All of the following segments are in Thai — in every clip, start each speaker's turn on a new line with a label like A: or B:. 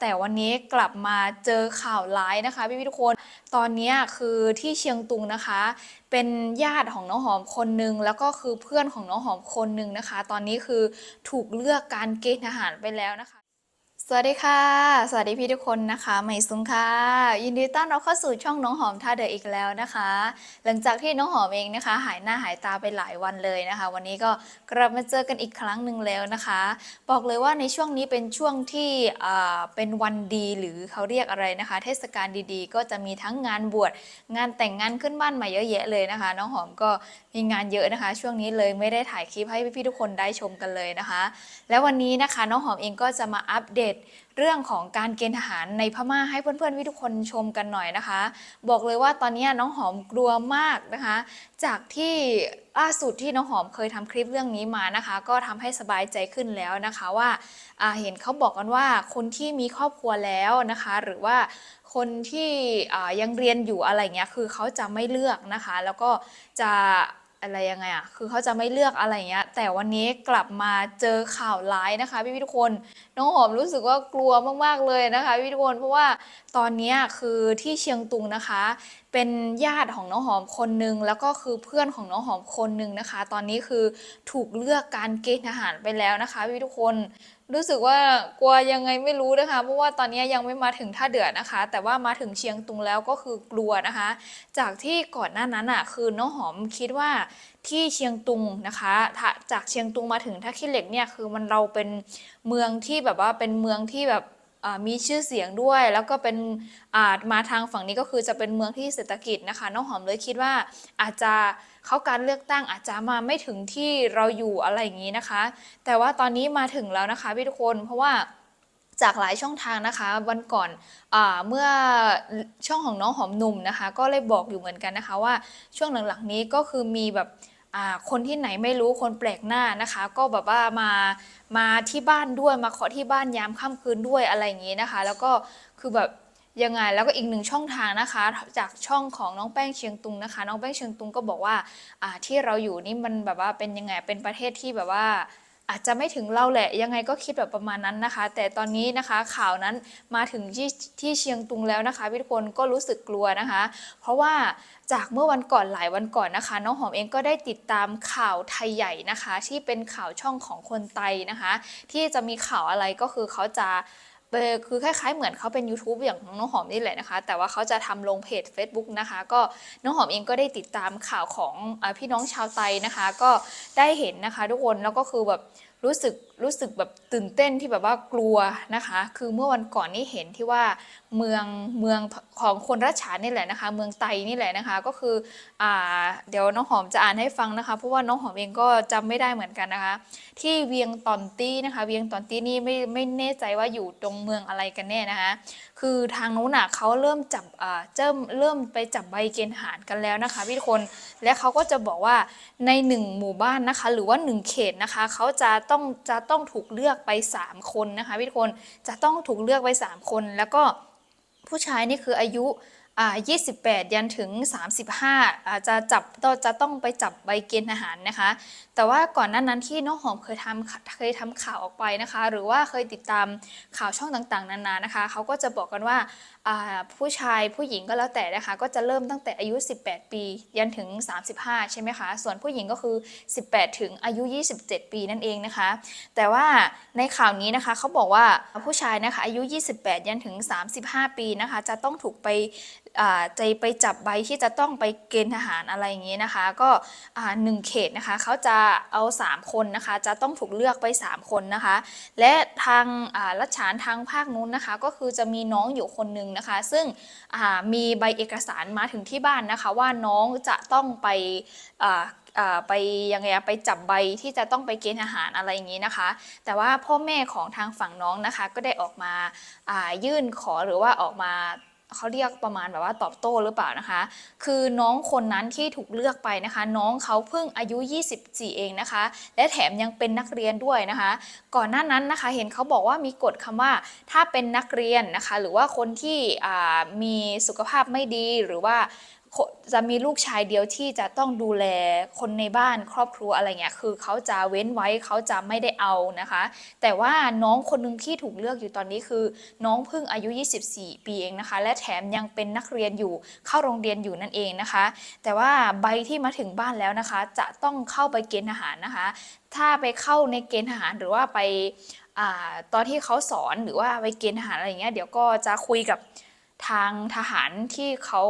A: แต่วันนี้กลับมาเจอข่าวร้ายนะคะพี่พี่ทุกคน ตอนนี้คือที่เชียงตุงนะคะ เป็นญาติของน้องหอมคนหนึ่งแล้วก็คือเพื่อนของน้องหอมคนหนึ่งนะคะ ตอนนี้คือถูกเลือกการเกณฑ์ทหารไปแล้วนะคะ สวัสดีค่ะ สวัสดีพี่ทุกคนนะคะใหม่ซุงค่ะ ยินดีต้อนรับเข้าสู่ช่องน้องหอมท่าเดออีกแล้วนะคะ หลังจากที่น้องหอมเองนะคะ หายหน้าหายตาไปหลายวันเลยนะคะ วันนี้ก็กลับมาเจอกันอีกครั้งหนึ่งแล้วนะคะ บอกเลยว่าในช่วงนี้เป็นช่วงที่เป็นวันดีหรือเขาเรียกอะไรนะคะ เทศกาลดีๆ ก็จะมีทั้งงานบวชงานแต่งงานขึ้นบ้านใหม่เยอะแยะเลยนะคะ น้องหอมก็มีงานเยอะนะคะ ช่วงนี้เลยไม่ได้ถ่ายคลิปให้พี่ๆทุกคนได้ชมกันเลยนะคะ แล้ววันนี้นะคะน้องหอมเองก็จะมาอัปเดตเรื่องของการเกณฑ์ทหารในพม่าให้เพื่อนๆพี่ทุกคนชมกันหน่อยนะคะ บอกเลยว่าตอนนี้น้องหอมกลัวมากนะคะ จากที่ล่าสุดที่น้องหอมเคยทำคลิปเรื่องนี้มานะคะ ก็ทำให้สบายใจขึ้นแล้วนะคะว่าเห็นเขาบอกกันว่าคนที่มีครอบครัวแล้วนะคะ หรือว่าคนที่ยังเรียนอยู่อะไรเงี้ยคือเขาจะไม่เลือกนะคะ แล้วก็จะ อะไรยังไงอะคือเขาจะไม่เลือกอะไรเงี้ย แต่วันนี้กลับมาเจอข่าวร้ายนะคะพี่ๆทุกคน น้องหอมรู้สึกว่ากลัวมากๆเลยนะคะพี่ทุกคน เพราะว่าตอนนี้คือที่เชียงตุงนะคะ เป็นญาติของน้องหอมคนหนึ่งแล้วก็คือเพื่อนของน้องหอมคนหนึ่งนะคะ ตอนนี้คือถูกเลือกการเกณฑ์ทหารไปแล้วนะคะพี่ทุกคน รู้สึกว่ากลัวยังไงไม่รู้นะคะ เพราะว่าตอนนี้ยังไม่มาถึงท่าเดือดนะคะ แต่ว่ามาถึงเชียงตุงแล้วก็คือกลัวนะคะ จากที่ก่อนหน้านั้นอะคือน้องหอมคิดว่าที่เชียงตุงนะคะ จากเชียงตุงมาถึงท่าขี้เหล็กเนี่ยคือมันเราเป็นเมืองที่แบบว่าเป็นเมืองที่แบบมีชื่อเสียงด้วย แล้วก็เป็นอ่ามาทางฝั่งนี้ก็คือจะเป็นเมืองที่เศรษฐกิจนะคะ น้องหอมเลยคิดว่าอาจจะ เขาการเลือกตั้งอาจจะมาไม่ถึงที่เราอยู่อะไรอย่างนี้นะคะ แต่ว่าตอนนี้มาถึงแล้วนะคะพี่ทุกคนเพราะว่าจากหลายช่องทางนะคะวันก่อนอเมื่อช่องของน้องหอมหนุ่มนะคะ ก็เลยบอกอยู่เหมือนกันนะคะว่าช่วงหลังๆนี้ก็คือมีแบบคนที่ไหนไม่รู้คนแปลกหน้านะคะ ก็แบบว่ามามาที่บ้านด้วยมาเคาะที่บ้านยามค่ำคืนด้วยอะไรอย่างนี้นะคะ แล้วก็คือแบบ ยังไงแล้วก็อีกหนึ่งช่องทางนะคะ จากช่องของน้องแป้งเชียงตุงนะคะ น้องแป้งเชียงตุงก็บอกว่าอ่าที่เราอยู่นี่มันแบบว่าเป็นยังไงเป็นประเทศที่แบบว่าอาจจะไม่ถึงเราแหละยังไงก็คิดแบบประมาณนั้นนะคะ แต่ตอนนี้นะคะข่าวนั้นมาถึงที่ที่เชียงตุงแล้วนะคะพี่ทุกคนก็รู้สึกกลัวนะคะ เพราะว่าจากเมื่อวันก่อนหลายวันก่อนนะคะ น้องหอมเองก็ได้ติดตามข่าวไทยใหญ่นะคะ ที่เป็นข่าวช่องของคนไตนะคะ ที่จะมีข่าวอะไรก็คือเขาจะ คือคล้ายๆเหมือนเขาเป็น YouTube อย่างของน้องหอมนี่แหละนะคะ แต่ว่าเขาจะทำลงเพจ Facebook นะคะ ก็น้องหอมเองก็ได้ติดตามข่าวของอพี่น้องชาวไตนะคะ ก็ได้เห็นนะคะ ทุกคนแล้วก็คือแบบ รู้สึกรู้สึกแบบตื่นเต้นที่แบบว่ากลัวนะคะ คือเมื่อวันก่อนนี่เห็นที่ว่าเมืองเมืองของคนรัชฉานนี่แหละนะคะ เมืองไตนี่แหละนะคะ ก็คืออ่าเดี๋ยวน้องหอมจะอ่านให้ฟังนะคะ เพราะว่าน้องหอมเองก็จำไม่ได้เหมือนกันนะคะ ที่เวียงตอนตี้นะคะ เวียงตอนตี้นี่ไม่ไม่แน่ใจว่าอยู่ตรงเมืองอะไรกันแน่นะคะ คือทางนู้นอะเขาเริ่มจับอ่าเริ่มเริ่มไปจับใบเกณฑ์ทหารกันแล้วนะคะพี่ทุกคนและเขาก็จะบอกว่าในหนึ่งหมู่บ้านนะคะ หรือว่าหนึ่งเขตนะคะเขาจะต้องจะต้องถูกเลือกไป 3 คนนะคะพี่ทุกคนจะต้องถูกเลือกไป 3 คน แล้วก็ผู้ชายนี่คืออายุอ่า28 ยันถึง 35อาจจะจับจะต้องไปจับใบเกณฑ์ทหารนะคะ แต่ว่าก่อนหน้านั้นที่น้องหอมเคยทำเคยทำข่าวออกไปนะคะ หรือว่าเคยติดตามข่าวช่องต่างๆ นานานะคะเขาก็จะบอกกันว่าผู้ชายผู้หญิงก็แล้วแต่นะคะ ก็จะเริ่มตั้งแต่อายุ 18 ปี ยันถึง 35 ใช่ไหมคะ ส่วนผู้หญิงก็คือ 18 ถึงอายุ 27 ปีนั่นเองนะคะ แต่ว่าในข่าวนี้นะคะเขาบอกว่าผู้ชายนะคะอายุ 28 ยันถึง 35 ปีนะคะ จะต้องถูกไปอ่าจะไปจับใบที่จะต้องไปเกณฑ์ทหารอะไรอย่างนี้นะคะ ก็หนึ่งเขตนะคะเขาจะเอา 3 คนนะคะ จะต้องถูกเลือกไป 3 คนนะคะ และทางรัชฉานทางภาคนู้นนะคะ ก็คือจะมีน้องอยู่คนหนึ่งนะคะ ซึ่งมีใบเอกสารมาถึงที่บ้านนะคะ ว่าน้องจะต้องไปไปยังไงไปจับใบที่จะต้องไปเกณฑ์ทหารอะไรอย่างนี้นะคะ แต่ว่าพ่อแม่ของทางฝั่งน้องนะคะ ก็ได้ออกมายื่นขอหรือว่าออกมา เขาเรียกประมาณแบบว่าตอบโต้หรือเปล่านะคะ คือน้องคนนั้นที่ถูกเลือกไปนะคะ น้องเขาเพิ่งอายุ 24 เองนะคะ และแถมยังเป็นนักเรียนด้วยนะคะ ก่อนหน้านั้นนะคะเห็นเขาบอกว่ามีกฎคำว่าถ้าเป็นนักเรียนนะคะ หรือว่าคนที่มีสุขภาพไม่ดีหรือว่า จะมีลูกชายเดียวที่จะต้องดูแลคนในบ้านครอบครัวอะไรเงี้ยคือเขาจะเว้นไว้เขาจะไม่ได้เอานะคะ แต่ว่าน้องคนหนึ่งที่ถูกเลือกอยู่ตอนนี้คือ น้องพิ่งอายุ 24 ปีเองนะคะ และแถมยังเป็นนักเรียนอยู่เข้าโรงเรียนอยู่นั่นเองนะคะ แต่ว่าใบที่มาถึงบ้านแล้วนะคะ จะต้องเข้าไปเกณฑ์ทหารนะคะ ถ้าไปเข้าในเกณฑ์ทหารหรือว่าไปอาตอนที่เขาสอนหรือว่าไปเกณฑ์ทหารอะไรเงี้ยเดี๋ยวก็จะคุยกับทางทหารที่เขา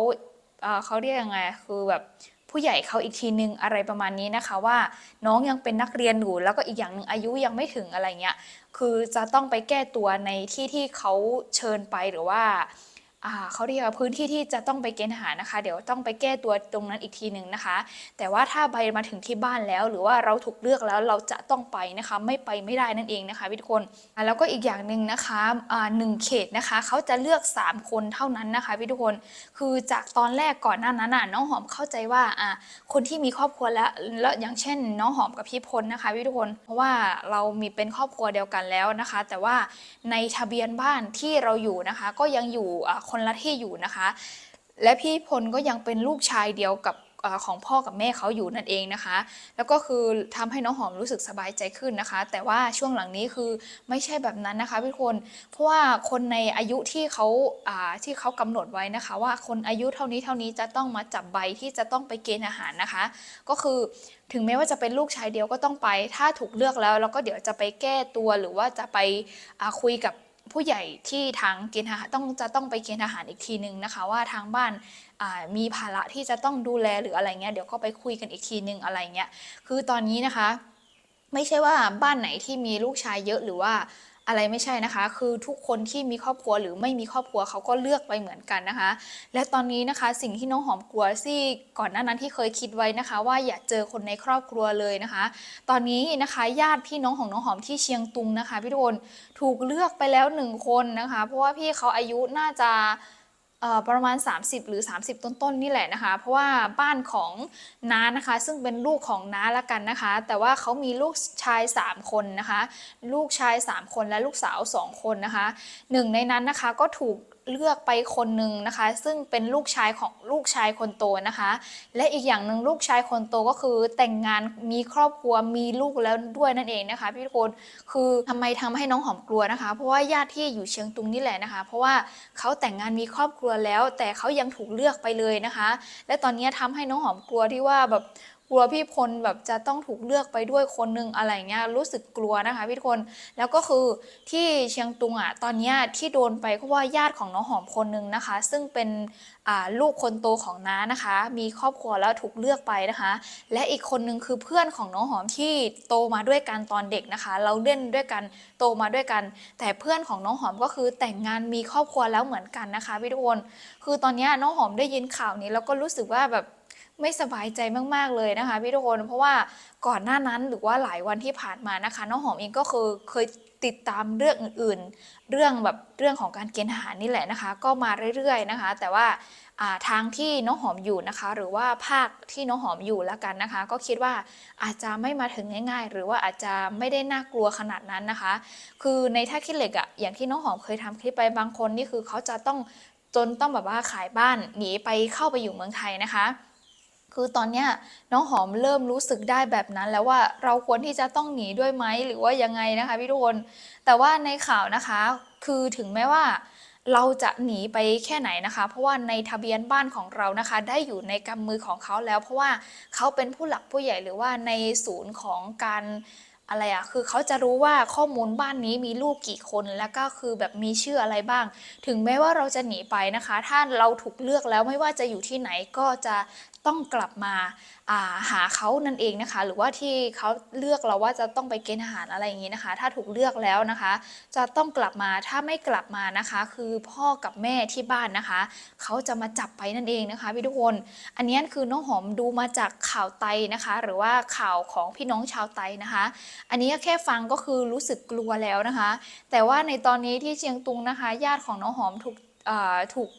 A: เขาเรียกยังไงคือแบบผู้ใหญ่เขาอีกทีนึงอะไรประมาณนี้นะคะว่าน้องยังเป็นนักเรียนอยู่แล้วก็อีกอย่างหนึ่งอายุยังไม่ถึงอะไรเงี้ยคือจะต้องไปแก้ตัวในที่ที่เขาเชิญไปหรือว่า เขาเรียกว่าพื้นที่ที่จะต้องไปเกณฑ์ทหารนะคะ เดี๋ยวต้องไปแก้ตัวตรงนั้นอีกทีหนึ่งนะคะ แต่ว่าถ้าใบมาถึงที่บ้านแล้ว หรือว่าเราถูกเลือกแล้วเราจะต้องไปนะคะ ไม่ไปไม่ได้นั่นเองนะคะพี่ทุกคนแล้วก็อีกอย่างหนึ่งนะคะหนึ่งเขตนะคะ เขาจะเลือก 3 คนเท่านั้นนะคะพี่ทุกคนคือจากตอนแรกก่อนหน้านั้นน่ะน้องหอมเข้าใจว่าคนที่มีครอบครัวแล้วแล้วอย่างเช่น น้องหอมกับพี่พลนะคะพี่ทุกคน เพราะว่าเรามีเป็นครอบครัวเดียวกันแล้วนะคะ แต่ว่าในทะเบียนบ้านที่เราอยู่นะคะ ก็ยังอยู่อ่าคนละที่อยู่นะคะ และพี่พลก็ยังเป็นลูกชายเดียวกับของพ่อกับแม่เขาอยู่นั่นเองนะคะ แล้วก็คือทำให้น้องหอมรู้สึกสบายใจขึ้นนะคะ แต่ว่าช่วงหลังนี้คือไม่ใช่แบบนั้นนะคะพี่คนเพราะว่าคนในอายุที่เขาาที่เขากำหนดไว้นะคะ ว่าคนอายุเท่านี้เท่านี้จะต้องมาจับใบที่จะต้องไปเกณฑ์อาหารนะคะ ก็คือถึงแม้ว่าจะเป็นลูกชายเดียวก็ต้องไป ถ้าถูกเลือกแล้วเราก็เดี๋ยวจะไปแก้ตัวหรือว่าจะไปคุยกับ ผู้ใหญ่ที่ทางเกณฑ์ทหารต้องจะต้องไปเกณฑ์ทหารอีกทีนึงนะคะ ว่าทางบ้านมีภาระที่จะต้องดูแลหรืออะไรเงี้ยเดี๋ยวก็ไปคุยกันอีกทีนึงอะไรเงี้ยคือตอนนี้นะคะ ไม่ใช่ว่าบ้านไหนที่มีลูกชายเยอะหรือว่า อะไรไม่ใช่นะคะ คือทุกคนที่มีครอบครัวหรือไม่มีครอบครัวเขาก็เลือกไปเหมือนกันนะคะ และตอนนี้นะคะสิ่งที่น้องหอมกลัวที่ก่อนหน้านั้นที่เคยคิดไว้นะคะ ว่าอย่าเจอคนในครอบครัวเลยนะคะ ตอนนี้นะคะญาติพี่น้องของน้องหอมที่เชียงตุงนะคะพี่ทุกคนถูกเลือกไปแล้วหนึ่งคนนะคะ เพราะว่าพี่เขาอายุน่าจะ ประมาณ 30 หรือ 30 ต้นๆนี่แหละนะคะ เพราะว่าบ้านของน้านะคะ ซึ่งเป็นลูกของน้าละกันนะคะ แต่ว่าเขามีลูกชาย 3 คนนะคะ ลูกชาย 3 คนและลูกสาว 2 คนนะคะหนึ่งในนั้นนะคะก็ถูก เลือกไปคนหนึ่งนะคะ ซึ่งเป็นลูกชายของลูกชายคนโตนะคะ และอีกอย่างหนึ่งลูกชายคนโตก็คือแต่งงานมีครอบครัวมีลูกแล้วด้วยนั่นเองนะคะ พี่ทุกคนคือทำไมทำให้น้องหอมกลัวนะคะ เพราะว่าญาติที่อยู่เชียงตุงนี่แหละนะคะ เพราะว่าเขาแต่งงานมีครอบครัวแล้ว แต่เขายังถูกเลือกไปเลยนะคะ และตอนนี้ทำให้น้องหอมกลัวที่ว่าแบบ กลัวพี่พลแบบจะต้องถูกเลือกไปด้วยคนนึงอะไรเงี้ยรู้สึกกลัวนะคะพี่คนแล้วก็คือที่เชียงตุงอะตอนเนี้ยที่โดนไปเพราะว่าญาติของน้องหอมคนนึงนะคะ ซึ่งเป็นลูกคนโตของน้านะคะ มีครอบครัวแล้วถูกเลือกไปนะคะ และอีกคนนึงคือเพื่อนของน้องหอมที่โตมาด้วยกันตอนเด็กนะคะ เราเล่นด้วยกันโตมาด้วยกัน แต่เพื่อนของน้องหอมก็คือแต่งงานมีครอบครัวแล้วเหมือนกันนะคะพี่ทุกคนคือตอนนี้น้องหอมได้ยินข่าวนี้แล้วก็รู้สึกว่าแบบ ไม่สบายใจมาก ๆ เลยนะคะพี่ทุกคนเพราะว่าก่อนหน้านั้นหรือว่าหลายวันที่ผ่านมานะคะน้องหอมเองก็เคือเคยติดตามเรื่องอื่น ๆ เรื่องแบบเรื่องของการเกณฑ์ทหารนี่แหละนะคะ ก็มาเรื่อย ๆ นะคะ แต่ว่าทางที่น้องหอมอยู่นะคะ หรือว่าภาคที่น้องหอมอยู่แล้วกันนะคะ ก็คิดว่าอาจจะไม่มาถึงง่าย ๆ หรือว่าอาจจะไม่ได้น่ากลัวขนาดนั้นนะคะ คือในท่าขี้เหล็กอะอย่างที่น้องหอมเคยทำคลิปไปบางคนนี่คือเขาจะต้องจนต้องแบบว่าขายบ้านหนีไปเข้าไปอยู่เมืองไทยนะคะ คือตอนเนี้ยน้องหอมเริ่มรู้สึกได้แบบนั้น แล้วว่าเราควรที่จะต้องหนีด้วยไหมหรือว่ายังไงนะคะพี่ทุกคน แต่ว่าในข่าวนะคะ คือถึงแม้ว่าเราจะหนีไปแค่ไหนนะคะ เพราะว่าในทะเบียนบ้านของเรานะคะ ได้อยู่ในกำมือของเขาแล้ว เพราะว่าเขาเป็นผู้หลักผู้ใหญ่หรือว่าในศูนย์ของการ อะไรอะคือเขาจะรู้ว่าข้อมูลบ้านนี้มีลูกกี่คนแล้วก็คือแบบมีชื่ออะไรบ้าง ถึงแม้ว่าเราจะหนีไปนะคะ ถ้าเราถูกเลือกแล้วไม่ว่าจะอยู่ที่ไหนก็จะต้องกลับมาาหาเขานั่นเองนะคะ หรือว่าที่เขาเลือกเราว่าจะต้องไปเกณฑ์ทหารอะไรอย่างนี้นะคะ ถ้าถูกเลือกแล้วนะคะ จะต้องกลับมาถ้าไม่กลับมานะคะ คือพ่อกับแม่ที่บ้านนะคะ เขาจะมาจับไปนั่นเองนะคะพี่ทุกคน อันนี้คือน้องหอมดูมาจากข่าวไตนะคะ หรือว่าข่าวของพี่น้องชาวไตนะคะอันนี้แค่ฟังก็คือรู้สึกกลัวแล้วนะคะ แต่ว่าในตอนนี้ที่เชียงตุงนะคะ ญาติของน้องหอมถูกถูก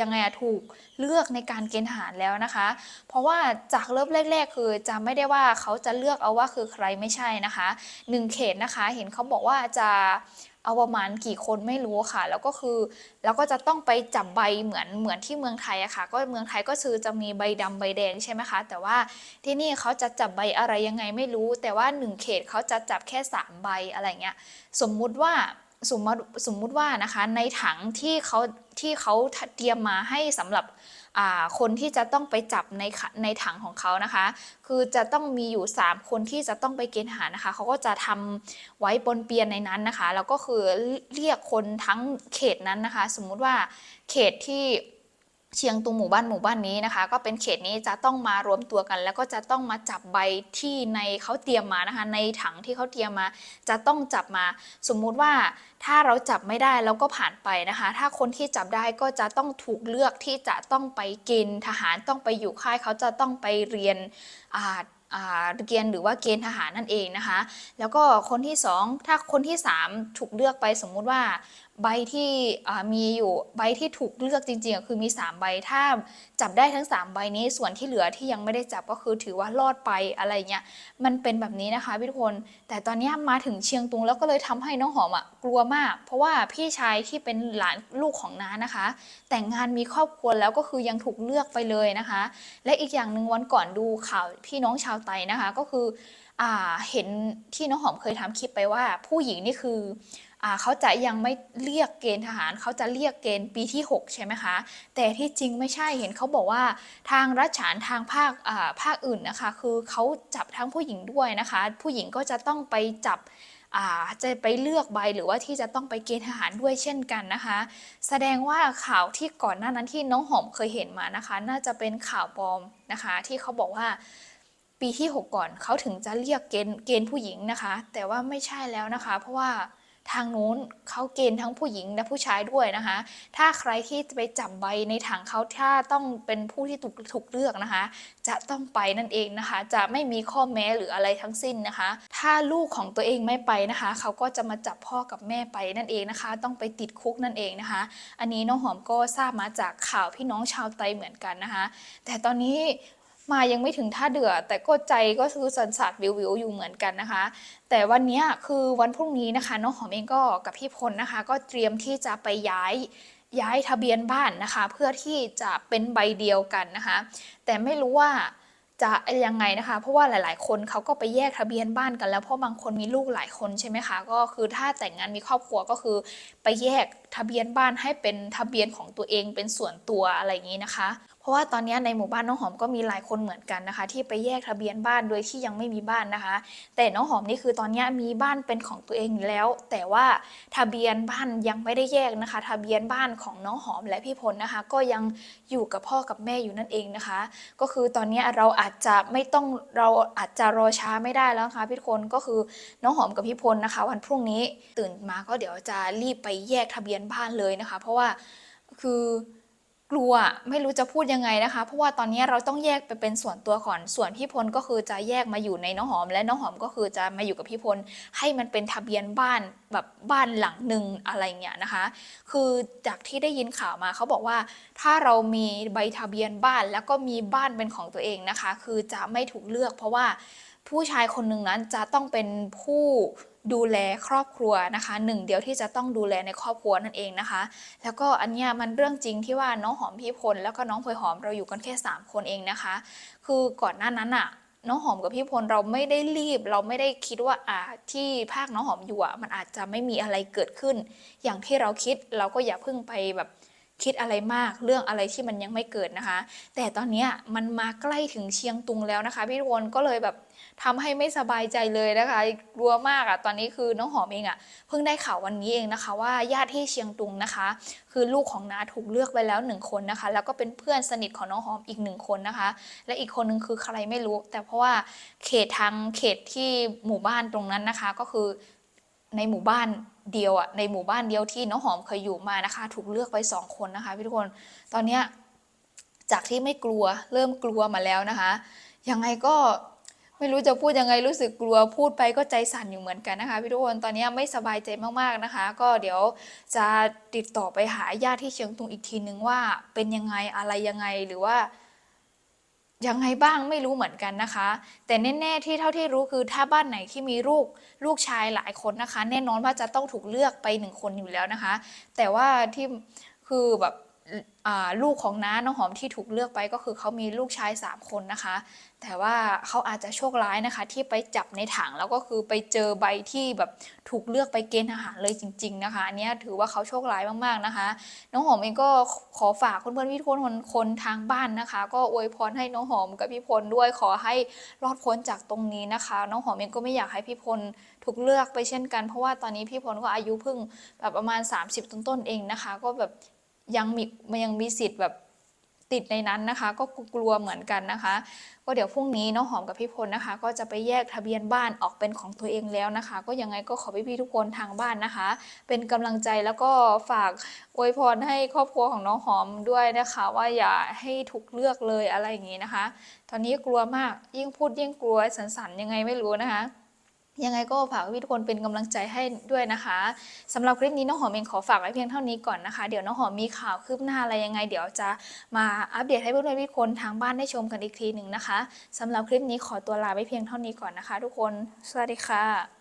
A: ยังไงอะถูกเลือกในการเกณฑ์ทหารแล้วนะคะ เพราะว่าจากเริ่มแรก ๆ คือจะไม่ได้ว่าเขาจะเลือกเอาว่าคือใครไม่ใช่นะคะหนึ่งเขตนะคะ เห็นเขาบอกว่าจะ เอาประมาณกี่คนไม่รู้ค่ะ แล้วก็คือแล้วก็จะต้องไปจับใบเหมือนเหมือนที่เมืองไทยอะค่ะ ก็เมืองไทยก็คือจะมีใบดำใบแดงใช่ไหมคะ แต่ว่าที่นี่เขาจะจับใบอะไรยังไงไม่รู้ แต่ว่าหนึ่งเขตเขาจะจับแค่สามใบอะไรเงี้ยสมมุติว่า สมมติสมมุติว่านะคะในถังที่เขาที่เขาเตรียมมาให้สำหรับคนที่จะต้องไปจับในในถังของเขานะคะ คือจะต้องมีอยู่ 3 คนที่จะต้องไปเกณฑ์ทหารนะคะเขาก็จะทำไว้ปนเปียนในนั้นนะคะ แล้วก็คือเรียกคนทั้งเขตนั้นนะคะ สมมุติว่าเขตที่ เชียงตุงหมู่บ้านหมู่บ้านนี้นะคะ ก็เป็นเขตนี้จะต้องมารวมตัวกัน แล้วก็จะต้องมาจับใบที่ในเขาเตรียมมานะคะ ในถังที่เขาเตรียมมา จะต้องจับมา สมมุติว่าถ้าเราจับไม่ได้แล้วก็ผ่านไปนะคะ ถ้าคนที่จับได้ก็จะต้องถูกเลือกที่จะต้องไปเกณฑ์ทหารต้องไปอยู่ค่ายเขาจะต้องไปเรียนอ่าอาเรียนหรือว่าเกณฑ์ทหารนั่นเองนะคะ แล้วก็คนที่สองถ้าคนที่สามถูกเลือกไปสมมุติว่า ใบที่มีอยู่ใบที่ถูกเลือกจริงๆคือมี 3 ใบถ้าจับได้ทั้ง 3 ใบนี้ส่วนที่เหลือที่ยังไม่ได้จับก็คือถือว่ารอดไปอะไรเงี้ยมันเป็นแบบนี้นะคะพี่ทุกคน แต่ตอนนี้มาถึงเชียงตุงแล้วก็เลยทำให้น้องหอมอะกลัวมาก เพราะว่าพี่ชายที่เป็นหลานลูกของน้านะคะ แต่งงานมีครอบครัวแล้วก็คือยังถูกเลือกไปเลยนะคะ และอีกอย่างหนึ่งวันก่อนดูข่าวพี่น้องชาวไตนะคะก็คืออเห็นที่น้องหอมเคยทำคลิปไปว่าผู้หญิงนี่คือ เขาจะยังไม่เรียกเกณฑ์ทหาร เขาจะเรียกเกณฑ์ปีที่ 6 ใช่ไหมคะ แต่ที่จริงไม่ใช่เห็นเขาบอกว่าทางรัฐฉานทางภาคภาคอื่นนะคะ คือเขาจับทั้งผู้หญิงด้วยนะคะ ผู้หญิงก็จะต้องไปจับจะไปเลือกใบหรือว่าที่จะต้องไปเกณฑ์ทหารด้วยเช่นกันนะคะ แสดงว่าข่าวที่ก่อนหน้านั้นที่น้องหอมเคยเห็นมานะคะ น่าจะเป็นข่าวปลอมนะคะ ที่เขาบอกว่าปีที่ 6 ก่อนเขาถึงจะเรียกเกณฑ์เกณฑ์ผู้หญิงนะคะ แต่ว่าไม่ใช่แล้วนะคะ เพราะว่า ทางนู้นเขาเกณฑ์ทั้งผู้หญิงและผู้ชายด้วยนะคะ ถ้าใครที่จะไปจับใบในถังเขาถ้าต้องเป็นผู้ที่ถูกถูกเลือกนะคะ จะต้องไปนั่นเองนะคะ จะไม่มีข้อแม้หรืออะไรทั้งสิ้นนะคะ ถ้าลูกของตัวเองไม่ไปนะคะ เขาก็จะมาจับพ่อกับแม่ไปนั่นเองนะคะ ต้องไปติดคุกนั่นเองนะคะ อันนี้น้องหอมก็ทราบมาจากข่าวพี่น้องชาวไตเหมือนกันนะคะ แต่ตอนนี้ มายังไม่ถึงท่าเดือ แต่ก็ใจก็คือสันสัดวิววิวอยู่เหมือนกันนะคะ แต่วันนี้คือวันพรุ่งนี้นะคะน้องหอมเองก็กับพี่พลนะคะ ก็เตรียมที่จะไปย้ายย้ายทะเบียนบ้านนะคะ เพื่อที่จะเป็นใบเดียวกันนะคะ แต่ไม่รู้ว่าจะยังไงนะคะ เพราะว่าหลาย ๆ คนเขาก็ไปแยกทะเบียนบ้านกันแล้วเพราะบางคนมีลูกหลายคนใช่ไหมคะ ก็คือถ้าแต่งงานมีครอบครัวก็คือ ไปแยกทะเบียนบ้านให้เป็นทะเบียนของตัวเองเป็นส่วนตัวอะไรอย่างนี้นะคะ ราะว่าตอนนี้ในหมู่บ้านน้องหอมก็มีหลายคนเหมือนกันนะคะ ที่ไปแยกทะเบียนบ้านโดยที่ยังไม่มีบ้านนะคะ แต่น้องหอมนี่คือตอนนี้มีบ้านเป็นของตัวเองแล้ว แต่ว่าทะเบียนบ้านยังไม่ได้แยกนะคะ ทะเบียนบ้านของน้องหอมและพี่พลนะคะ ก็ยังอยู่กับพ่อกับแม่อยู่นั่นเองนะคะ ก็คือตอนนี้เราอาจจะไม่ต้องเราอาจจะรอช้าไม่ได้แล้วนะคะพี่คนก็คือน้องหอมกับพี่พลนะคะ วันพรุ่งนี้ตื่นมาก็เดี๋ยวจะรีบไปแยกทะเบียนบ้านเลยนะคะ เพราะว่าคือ กลัวไม่รู้จะพูดยังไงนะคะ เพราะว่าตอนนี้เราต้องแยกไปเป็นส่วนตัวก่อน ส่วนพี่พลก็คือจะแยกมาอยู่ในน้องหอม และน้องหอมก็คือจะมาอยู่กับพี่พลให้มันเป็นทะเบียนบ้านแบบบ้านหลังหนึ่งอะไรเงี้ยนะคะ คือจากที่ได้ยินข่าวมาเขาบอกว่า ถ้าเรามีใบทะเบียนบ้านแล้วก็มีบ้านเป็นของตัวเองนะคะ คือจะไม่ถูกเลือก เพราะว่าผู้ชายคนหนึ่งนั้นจะต้องเป็นผู้ ดูแลครอบครัวนะคะหนึ่งเดียวที่จะต้องดูแลในครอบครัวนั่นเองนะคะ แล้วก็อันเนี้ยมันเรื่องจริงที่ว่าน้องหอมพี่พลแล้วก็น้องพลอยหอมเราอยู่กันแค่ 3 คนเองนะคะ คือก่อนหน้านั้นอะน้องหอมกับพี่พลเราไม่ได้รีบ เราไม่ได้คิดว่าอ่าที่ภาคน้องหอมอยู่อะมันอาจจะไม่มีอะไรเกิดขึ้น อย่างที่เราคิดเราก็อย่าเพิ่งไปแบบ คิดอะไรมากเรื่องอะไรที่มันยังไม่เกิดนะคะ แต่ตอนนี้มันมาใกล้ถึงเชียงตุงแล้วนะคะพี่พลก็เลยแบบทำให้ไม่สบายใจเลยนะคะกลัวมากอะตอนนี้คือน้องหอมเองอะเพิ่งได้ข่าววันนี้เองนะคะ ว่าญาติที่เชียงตุงนะคะ คือลูกของน้าถูกเลือกไว้แล้วหนึ่งคนนะคะ แล้วก็เป็นเพื่อนสนิทของน้องหอมอีกหนึ่งคนนะคะ และอีกคนนึงคือใครไม่รู้ แต่เพราะว่าเขตทางเขตที่หมู่บ้านตรงนั้นนะคะ ก็คือในหมู่บ้าน เดียวอะในหมู่บ้านเดียวที่น้องหอมเคยอยู่มานะคะ ถูกเลือกไปสองคนนะคะพี่ทุกคนตอนเนี้ยจากที่ไม่กลัวเริ่มกลัวมาแล้วนะคะ ยังไงก็ไม่รู้จะพูดยังไงรู้สึกกลัวพูดไปก็ใจสั่นอยู่เหมือนกันนะคะพี่ทุกคนตอนนี้ไม่สบายใจมากๆนะคะ ก็เดี๋ยวจะติดต่อไปหาญาติที่เชียงตุงอีกทีนึงว่าเป็นยังไงอะไรยังไงหรือว่า ยังไงบ้างไม่รู้เหมือนกันนะคะ แต่แน่ๆที่เท่าที่รู้คือถ้าบ้านไหนที่มีลูกลูกชายหลายคนนะคะ แน่นอนว่าจะต้องถูกเลือกไปหนึ่งคนอยู่แล้วนะคะ แต่ว่าที่คือแบบลูกของน้าน้องหอมที่ถูกเลือกไปก็คือเขามีลูกชาย 3 คนนะคะ แต่ว่าเขาอาจจะโชคร้ายนะคะ ที่ไปจับในถังแล้วก็คือไปเจอใบที่แบบถูกเลือกไปเกณฑ์ทหารเลยจริง ๆ นะคะอันนี้ถือว่าเขาโชคร้ายมากๆนะคะ น้องหอมเองก็ขอฝากเพื่อนๆพี่ทุกคนคนทางบ้านนะคะ ก็อวยพรให้น้องหอมกับพี่พลด้วยขอให้รอดพ้นจากตรงนี้นะคะ น้องหอมเองก็ไม่อยากให้พี่พลถูกเลือกไปเช่นกันเพราะว่าตอนนี้พี่พลก็อายุเพิ่งแบบประมาณ 30 ต้นๆเองนะคะ ก็แบบยังมีมันยังมีสิทธิ์แบบ ติดในนั้นนะคะ ก็กลัวเหมือนกันนะคะ ก็เดี๋ยวพรุ่งนี้น้องหอมกับพี่พลนะคะ ก็จะไปแยกทะเบียนบ้านออกเป็นของตัวเองแล้วนะคะ ก็ยังไงก็ขอพี่ๆทุกคนทางบ้านนะคะ เป็นกำลังใจแล้วก็ฝากอวยพรให้ครอบครัวของน้องหอมด้วยนะคะ ว่าอย่าให้ถูกเลือกเลยอะไรอย่างนี้นะคะ ตอนนี้กลัวมากยิ่งพูดยิ่งกลัวสันๆยังไงไม่รู้นะคะ ยังไงก็ฝากพี่ทุกคนเป็นกำลังใจให้ด้วยนะคะสำหรับคลิปนี้น้องหอมเองขอฝากไว้เพียงเท่านี้ก่อนนะคะ เดี๋ยวน้องหอมมีข่าวคืบหน้าอะไรยังไง เดี๋ยวจะมาอัปเดตให้เพื่อนๆพี่คนทางบ้านได้ชมกันอีกทีหนึ่งนะคะสำหรับคลิปนี้ขอตัวลาไปเพียงเท่านี้ก่อนนะคะ ทุกคน สวัสดีค่ะ